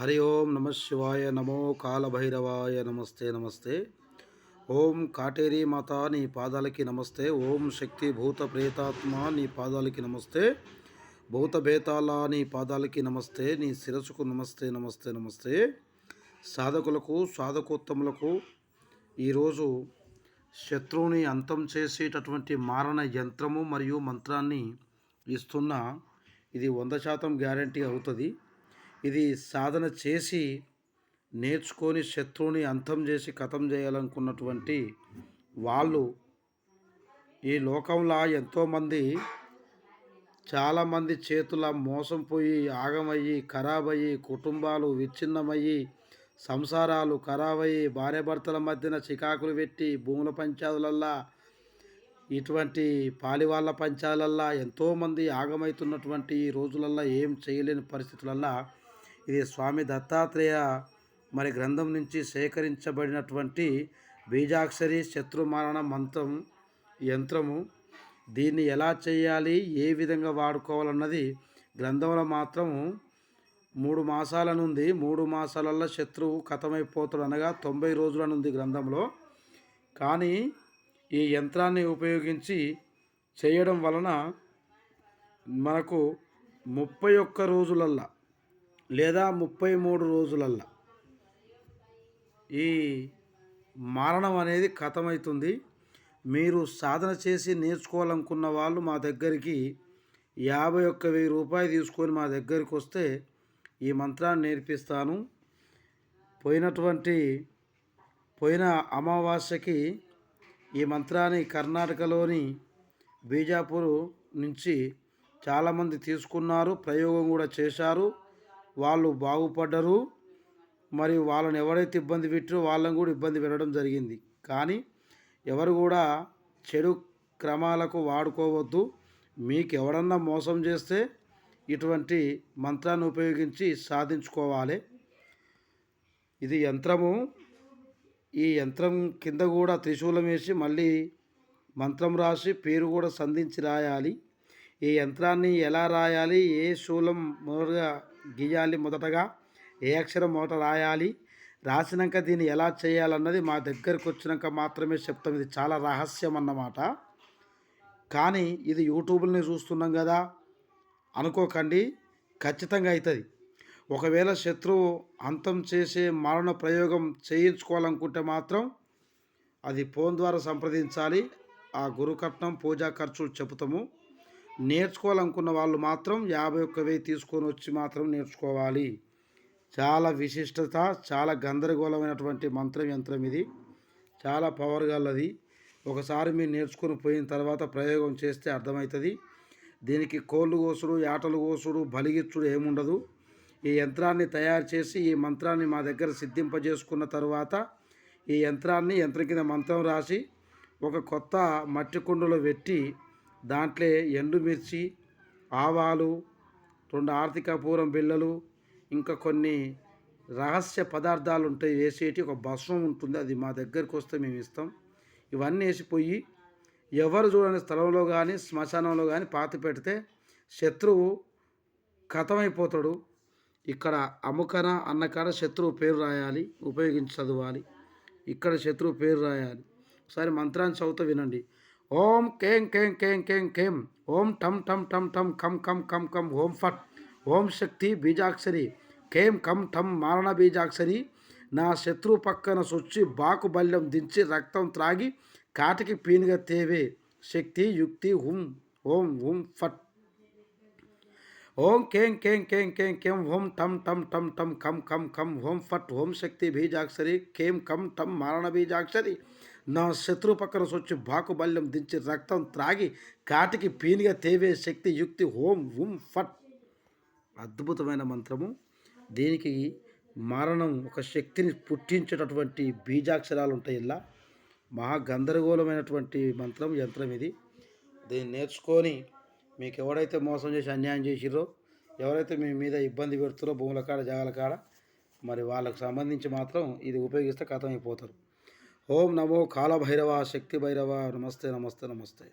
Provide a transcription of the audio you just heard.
హరి ఓం నమ శివాయ నమో కాలభైరవాయ నమస్తే నమస్తే. ఓం కాటేరి మాత నీ పాదాలకి నమస్తే. ఓం శక్తి భూత ప్రేతాత్మ నీ పాదాలకి నమస్తే. భూత భేతాల నీ పాదాలకి నమస్తే. నీ శిరసుకు నమస్తే నమస్తే నమస్తే. సాధకులకు సాధకోత్తములకు ఈరోజు శత్రువుని అంతం చేసేటటువంటి మారణ యంత్రము మరియు మంత్రాన్ని ఇస్తున్న. ఇది వంద శాతం గ్యారంటీ అవుతుంది. ఇది సాధన చేసి నేర్చుకొని శత్రువుని అంతం చేసి కథం చేయాలనుకున్నటువంటి వాళ్ళు ఈ లోకంలో ఎంతోమంది చాలామంది చేతుల మోసం పోయి ఆగమయ్యి ఖరాబ్ అయ్యి కుటుంబాలు విచ్ఛిన్నమయ్యి సంసారాలు ఖరాబ్ అయ్యి భార్యాభర్తల మధ్యన చికాకులు పెట్టి భూముల పంచాదులల్లా ఇటువంటి పాలివాళ్ళ పంచాలల్లా ఎంతోమంది ఆగమవుతున్నటువంటి ఈ రోజులల్లా ఏం చేయలేని పరిస్థితులల్లా ఇది స్వామి దత్తాత్రేయ మరి గ్రంథం నుంచి సేకరించబడినటువంటి బీజాక్షరి శత్రుమారణ మంత్రం యంత్రము. దీన్ని ఎలా చేయాలి? ఏ విధంగా వాడుకోవాలన్నది గ్రంథంలో మాత్రము మూడు మాసాల నుండి మూడు మాసాలల్లో శత్రువు కథమైపోతాడు అనగా తొంభై రోజులనుంది గ్రంథంలో. కానీ ఈ యంత్రాన్ని ఉపయోగించి చేయడం వలన మనకు ముప్పై ఒక్క రోజులల్లా లేదా ముప్పై మూడు రోజులల్లా. ఈ మరణం అనేది కథమవుతుంది మీరు సాధన చేసి నేర్చుకోవాలనుకున్న వాళ్ళు మా దగ్గరికి యాభై ఒక్క వెయ్యి రూపాయలు తీసుకొని మా దగ్గరికి వస్తే ఈ మంత్రాన్ని నేర్పిస్తాను. పోయినటువంటి పోయిన అమావాస్యకి ఈ మంత్రాన్ని కర్ణాటకలోని బీజాపూర్ నుంచి చాలామంది తీసుకున్నారు ప్రయోగం కూడా చేశారు. వాళ్ళు బాగుపడ్డరు. మరియు వాళ్ళని ఎవరైతే ఇబ్బంది పెట్టారో వాళ్ళని కూడా ఇబ్బంది పెట్టడం జరిగింది. కానీ ఎవరు కూడా చెడు క్రమాలకు వాడుకోవద్దు. మీకు ఎవరన్నా మోసం చేస్తే ఇటువంటి మంత్రాన్ని ఉపయోగించి సాధించుకోవాలి. ఇది యంత్రము. ఈ యంత్రం కింద కూడా త్రిశూలం వేసి మళ్ళీ మంత్రం రాసి పేరు కూడా సంధించి రాయాలి. ఈ యంత్రాన్ని ఎలా రాయాలి? ఏ శూలం మొదలుగా గీయాలి మొదటగా ఏ అక్షరం మొదట రాయాలి రాసినాక దీన్ని ఎలా చేయాలన్నది మా దగ్గరకు వచ్చినాక మాత్రమే చెప్తాం. ఇది చాలా రహస్యం అన్నమాట. కానీ ఇది యూట్యూబ్ని చూస్తున్నాం కదా అనుకోకండి ఖచ్చితంగా అవుతుంది ఒకవేళ శత్రువు అంతం చేసే మరణ ప్రయోగం చేయించుకోవాలనుకుంటే మాత్రం అది ఫోన్ ద్వారా సంప్రదించాలి. ఆ గురుకట్నం పూజా ఖర్చులు చెబుతాము. నేర్చుకోవాలనుకున్న వాళ్ళు మాత్రం యాభై ఒక్క వెయ్యి తీసుకొని వచ్చి మాత్రం నేర్చుకోవాలి. చాలా విశిష్టత చాలా గందరగోళమైనటువంటి మంత్రం యంత్రం ఇది. చాలా పవర్ గలది ఒకసారి మీరు నేర్చుకుని పోయిన తర్వాత ప్రయోగం చేస్తే అర్థమవుతుంది. దీనికి కోళ్ళు కోసుడు యాటలు కోసుడు బలిగిచ్చుడు ఏముండదు. ఈ యంత్రాన్ని తయారు చేసి ఈ మంత్రాన్ని మా దగ్గర సిద్ధింపజేసుకున్న తర్వాత ఈ యంత్రాన్ని యంత్రం కింద మంత్రం రాసి ఒక కొత్త మట్టి కుండలో పెట్టి దాంట్లో ఎండుమిర్చి ఆవాలు రెండు ఆర్థిక పూరం బిళ్ళలు ఇంకా కొన్ని రహస్య పదార్థాలు ఉంటాయి వేసేటి ఒక భస్మం ఉంటుంది. అది మా దగ్గరికి వస్తే మేము ఇస్తాం. ఇవన్నీ వేసిపోయి ఎవరు చూడని స్థలంలో కానీ శ్మశానంలో కానీ పాతి పెడితే శత్రువు కథమైపోతాడు. ఇక్కడ అమ్ముకన అన్నకాడ శత్రువు పేరు రాయాలి ఉపయోగించి చదవాలి. ఇక్కడ శత్రువు పేరు రాయాలి. ఒకసారి మంత్రాన్ని చదువుతూ వినండి. ఓం కేం కేం కేం కేం కేం. ఓం టం టం టం టం కం కం కం కం ఓం ఫట్. ఓం శక్తి బీజాక్షరి. కేం కం టం మారణ బీజాక్షరి. నా శత్రు పక్కన సొచ్చి బాకు బల్యం దించి రక్తం త్రాగి కాటికి పీనుగా తేవే. శక్తి యుక్తి హుం. ఓం హుం ఫట్. ఓం కేం కేం కేం కేం కేం హోం టం టం టం టం కం కం కం హోం ఫట్ ఓం శక్తి బీజాక్షరి కేం కం టం మారణ బీజాక్షరి నా శత్రు పక్కన సొచ్చి బాకుబల్యం దించి రక్తం త్రాగి కాటికి పీనిగా తేవే శక్తి యుక్తి హోం ఉం ఫట్. అద్భుతమైన మంత్రము. దీనికి మరణం ఒక శక్తిని పుట్టించేటటువంటి బీజాక్షరాలు ఉంటాయి ఇలా. మహా గందరగోళమైనటువంటి మంత్రం యంత్రం ఇది. దీన్ని నేర్చుకొని మీకు ఎవడైతే మోసం చేసి అన్యాయం చేసిరో ఎవరైతే మీ మీద ఇబ్బంది పెడుతురో భూముల కాడ జాగాల కాడ మరి వాళ్ళకు సంబంధించి మాత్రం ఇది ఉపయోగిస్తే కథమైపోతారు ఓం నమో కాలభైరవ శక్తి భైరవ నమస్తే నమస్తే నమస్తే.